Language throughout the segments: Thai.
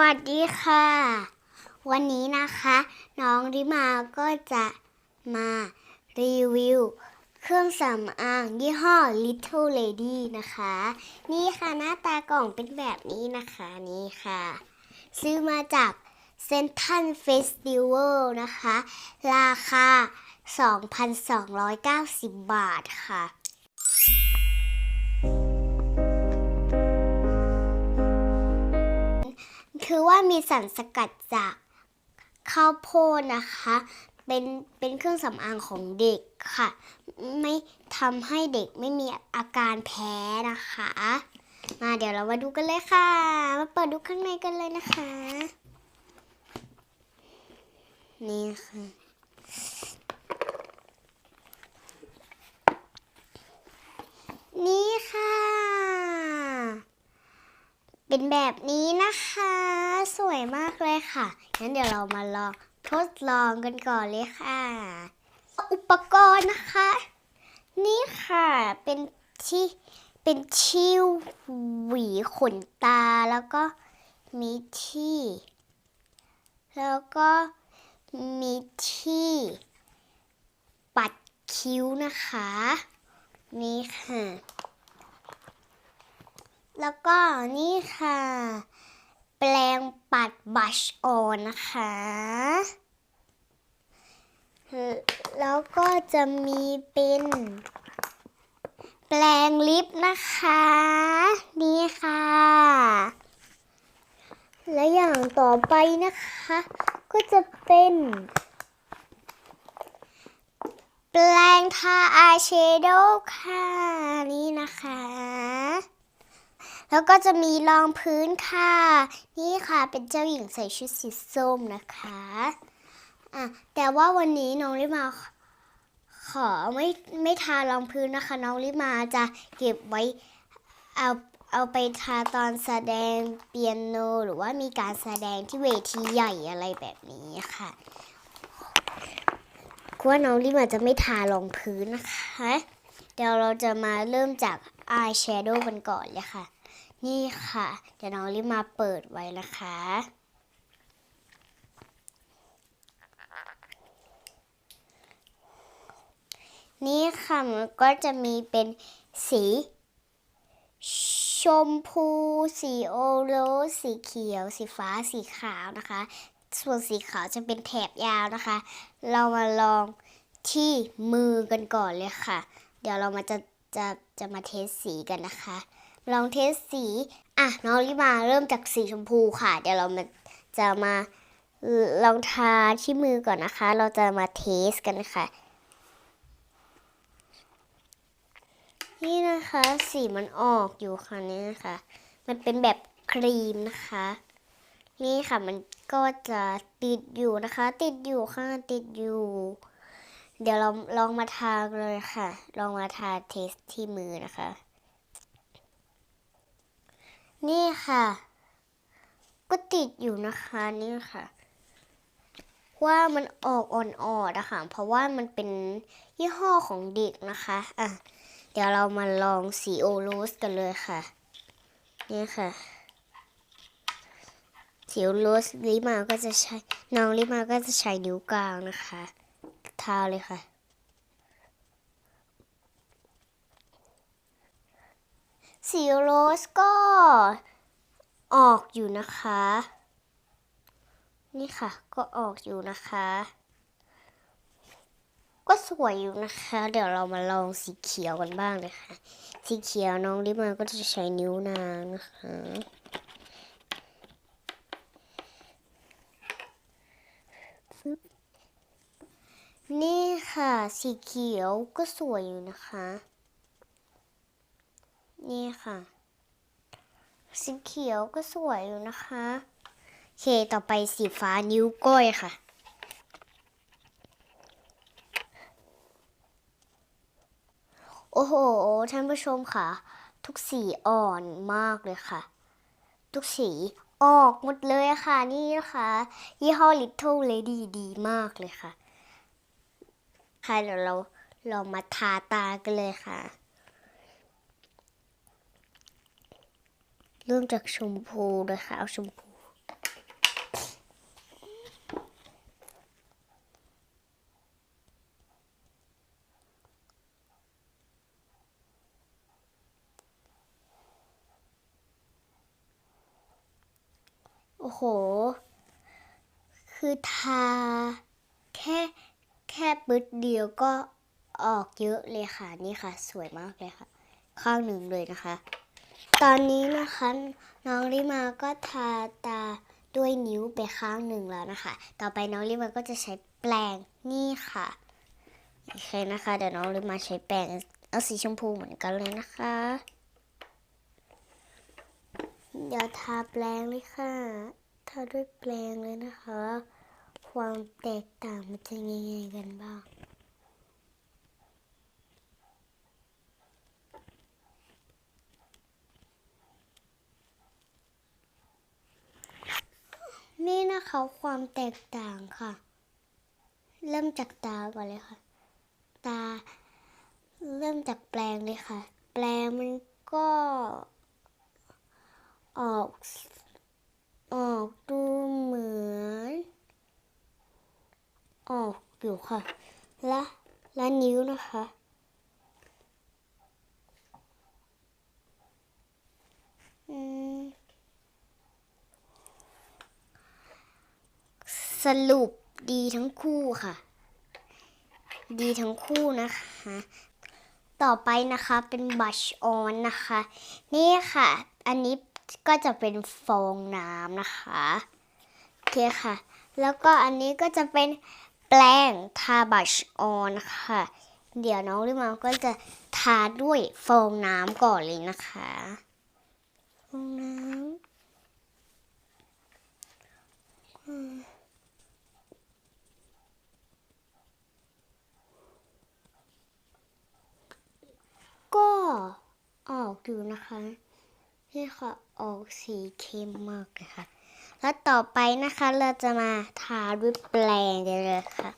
วัสดีค่ะ วันนี้นะคะ น้องริมาก็จะมารีวิว เครื่องสำอางยี่ห้อ Little Lady นะคะ นี่ค่ะหน้าตากล่องเป็นแบบนี้นะคะนี่ค่ะ ซื้อมาจากเซนทันเฟสติวัลนะคะ ราคา 2,290 บาทค่ะ คือว่ามีสารสกัดจากข้าวโพดนะคะ เป็นเป็นเครื่องสำอางของเด็กค่ะ ไม่ทำให้เด็กไม่มีอาการแพ้นะคะ มาเดี๋ยวเรามาดูกันเลยค่ะ มาเปิดดูข้างในกันเลยนะคะ นี่ค่ะ นี่ค่ะ เป็นแบบนี้นะคะ สวยมากเลยค่ะงั้นเดี๋ยวเรามาลองทดลองกันก่อนเลยค่ะ อุปกรณ์นะคะ นี่ค่ะเป็นที่เป็นที่หวีขนตาแล้วก็มีที่ แล้วก็มีที่ปัดคิ้วนะคะ นี่ค่ะ แล้วก็นี่ค่ะ แปรงปัดบัชออนนะคะ แล้วก็จะมีเป็นแปรงลิปนะคะ นี่ค่ะ และอย่างต่อไปนะคะ ก็จะเป็น แปรงทาอายแชโดว์ค่ะ นี่นะคะ แล้วก็จะมีรองพื้นค่ะ นี่ค่ะเป็นเจ้าหญิงใส่ชุดสีส้มนะคะอะแต่ว่าวันนี้น้องลิมาขอไม่ไม่ทารองพื้นนะคะ น้องลิมาจะเก็บไว้เอาเอาไปทาตอนแสดงเปียโน หรือว่ามีการแสดงที่เวทีใหญ่อะไรแบบนี้ค่ะกลัวน้องลิมาจะไม่ทารองพื้นนะคะ เดี๋ยวเราจะมาเริ่มจากอายแชโดว์กันก่อนเลยค่ะ นี่ค่ะเดี๋ยวน้องรีบมาเปิดไว้นะคะ นี่ค่ะมันก็จะมีเป็นสีชมพู สีโอโรสสีเขียว สีฟ้า สีขาวนะคะ ส่วนสีขาวจะเป็นแถบยาวนะคะ เรามาลองที่มือกันก่อนเลยค่ะ เดี๋ยวเรามาจะจะจะมาเทสสีกันนะคะ ลองเทสสีอะน้องลิมาเริ่มจากสีชมพูค่ะ เดี๋ยวเรามาจะมาลองทาที่มือก่อนนะคะ เราจะมาเทสกันค่ะ นี่นะคะ สีมันออกอยู่ค่ะนี่นะคะ มันเป็นแบบครีมนะคะ นี่ค่ะมันก็จะติดอยู่นะคะ ติดอยู่ค่ะติดอยู่ เดี๋ยวเราลองมาทาเลยค่ะ ลองมาทาเทสที่มือนะคะ นี่ค่ะ ก็ติดอยู่นะคะนี่ค่ะ ว่ามันออกอ่อนๆนะคะเพราะว่ามันเป็นยี่ห้อของเด็กนะคะอะเดี๋ยวเรามาลองสีโอโรสกันเลยค่ะ นี่ค่ะสีโอโรสลิมาก็จะใช้น้องลิมาก็จะใช้นิ้วกลางนะคะทาเลยค่ะ สีโรสก็ออกอยู่นะคะ นี่ค่ะ ก็ออกอยู่นะคะ ก็สวยอยู่นะคะ เดี๋ยวเรามาลองสีเขียวกันบ้างเลยค่ะสีเขียวน้องลิมาก็จะใช้นิ้วนางนะคะนี่ค่ะ สีเขียวก็สวยอยู่นะคะ นี่ค่ะ สีเขียวก็สวยอยู่นะคะเคต่อไปสีฟ้านิ้วก้อยค่ะ โอ้โห ท่านผู้ชมค่ะ ทุกสีอ่อนมากเลยค่ะ ทุกสีออกหมดเลยค่ะนี่นะคะยี่ห้อ Little Lady ดีมากเลยค่ะ ค่ะเดี๋ยวเราลองมาทาตากันเลยค่ะ เริ่มจากชมพูนะคะเอาชมพู โอ้โห คือทาแค่แค่ปึ๊ดเดียวก็ออกเยอะเลยค่ะ นี่ค่ะ สวยมากเลยค่ะ ข้างหนึ่งเลยนะคะ ตอนนี้นะคะ น้องริมาก็ทาตาด้วยนิ้วไปข้างหนึ่งแล้วนะคะ ต่อไปน้องริมาก็จะใช้แปรงนี่ค่ะโอเคนะคะ เดี๋ยวน้องริมาใช้แปรงเอาสีชมพูเหมือนกันเลยนะคะ เดี๋ยวทาแปรงเลยค่ะ ทาด้วยแปรงเลยนะคะ ความแตกต่างมันจะยังไงกันบ้าง นี่นะคะความแตกต่างค่ะ เริ่มจากตาก่อนเลยค่ะ ตา เริ่มจากแปลงเลยค่ะ แปลงมันก็ออกออกดูเหมือน ออกอยู่ค่ะ และและนิ้วนะคะ อืม สรุปดีทั้งคู่ค่ะ ดีทั้งคู่นะคะ ต่อไปนะคะเป็นบัชออนนะคะ นี่ค่ะ อันนี้ก็จะเป็นฟองน้ำนะคะโอเคค่ะ แล้วก็อันนี้ก็จะเป็นแปรงทาบัชออนค่ะ เดี๋ยวน้องลิมาก็จะทาด้วยฟองน้ำก่อนเลยนะคะ ฟองน้ำ ก็ออกอยู่นะคะนี่ค่ะออกสีเข้มมากเลยค่ะ แล้วต่อไปนะคะเราจะมาทาด้วยแปรงกันเลยค่ะ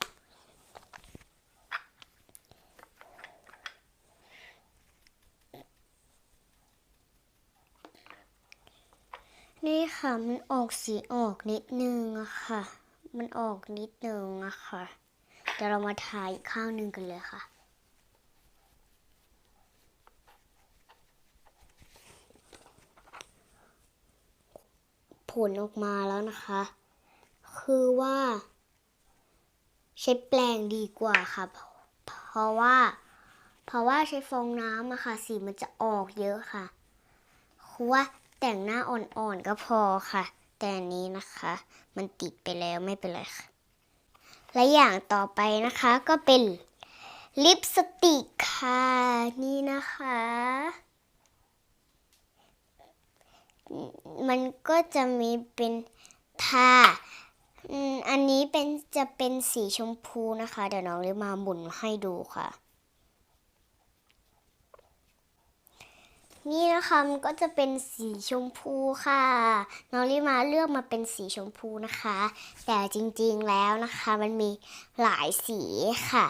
นี่ค่ะมันออกสีออกนิดนึงอะค่ะ มันออกนิดนึงอะค่ะเดี๋ยวเรามาทาอีกข้างหนึ่งกันเลยค่ะ ลออกมาแล้วนะคะ คือว่า ใช้แปรงดีกว่าค่ะเพราะเพราะว่า เพราะว่าใช้ฟองน้ำอะค่ะ สีมันจะออกเยอะค่ะคือว่าแต่งหน้าอ่อนๆก็พอค่ะ แต่อันนี้นะคะ มันติดไปแล้วไม่เป็นไรค่ะ และอย่างต่อไปนะคะก็เป็นลิปสติกค่ะ นี่นะคะ มันก็จะมีเป็นทาอันนี้เป็นจะเป็นสีชมพูนะคะ เดี๋ยวน้องเรียมาหมุนให้ดูค่ะ นี่นะคะมันก็จะเป็นสีชมพูค่ะ น้องลิมาเลือกมาเป็นสีชมพูนะคะ แต่จริงๆแล้วนะคะมันมีหลายสีค่ะ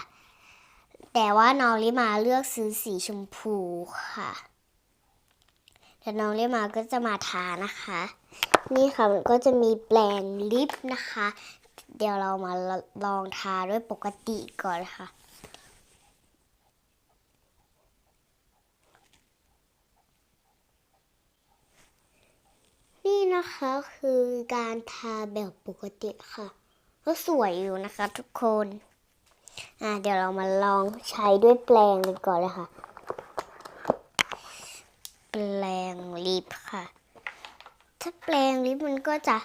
แต่ว่าน้องลิมาเลือกซื้อสีชมพูค่ะ แต่น้องเรียมาก็จะมาทานะคะ นี่ค่ะมันก็จะมีแปรงลิปนะคะ เดี๋ยวเรามาลองทาด้วยปกติก่อนค่ะนี่นะคะคือการทาแบบปกติค่ะ ก็สวยอยู่นะคะทุกคน อะเดี๋ยวเรามาลองใช้ด้วยแปรงกันก่อนเลยค่ะ แปรงลิปค่ะ ถ้าแปรงลิปมันก็จะ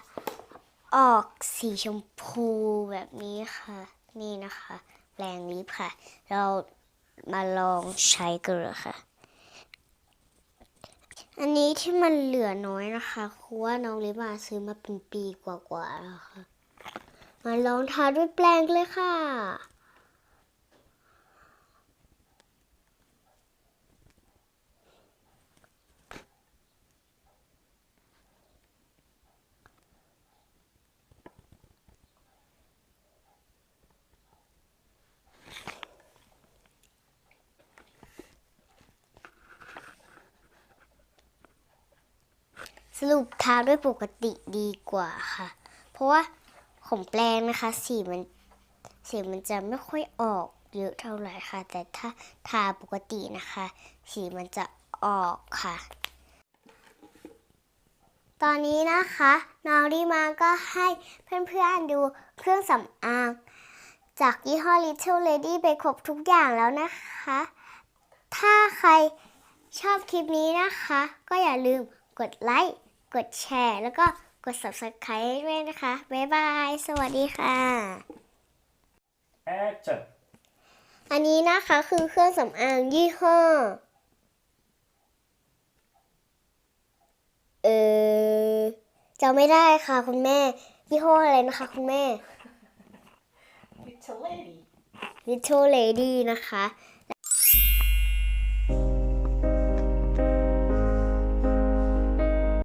ออกสีชมพูแบบนี้ค่ะ นี่นะคะ แปรงลิปค่ะ เรามาลองใช้กันเลยค่ะ อันนี้ที่มันเหลือน้อยนะคะคือว่าน้องลิปมาซื้อมาเป็นปีกว่าๆแล้วค่ะ มาลองทาด้วยแปรงเลยค่ะ รุปทาด้วยปกติดีกว่าค่ะ เพราะว่าของแปรงนะคะ สีมันสีมันจะไม่ค่อยออกเยอะเท่าไหร่ค่ะ แต่ถ้าทาปกตินะคะ สีมันจะออกค่ะ ตอนนี้นะคะน้องดีมาก็ให้เพื่อนๆดูเครื่องสำอาง จากยี่ห้อ Little Lady ไปครบทุกอย่างแล้วนะคะ ถ้าใครชอบคลิปนี้นะคะ ก็อย่าลืมกดไลค์ กดแชร์ แล้วก็กด subscribe ให้ด้วยนะคะ บ๊ายบาย สวัสดีค่ะ Action อันนี้นะคะคือเครื่องสำอางยี่ห้อ เออจำไม่ได้ค่ะคุณแม่ ยี่ห้ออะไรนะคะคุณแม่ Little lady Little Lady นะคะ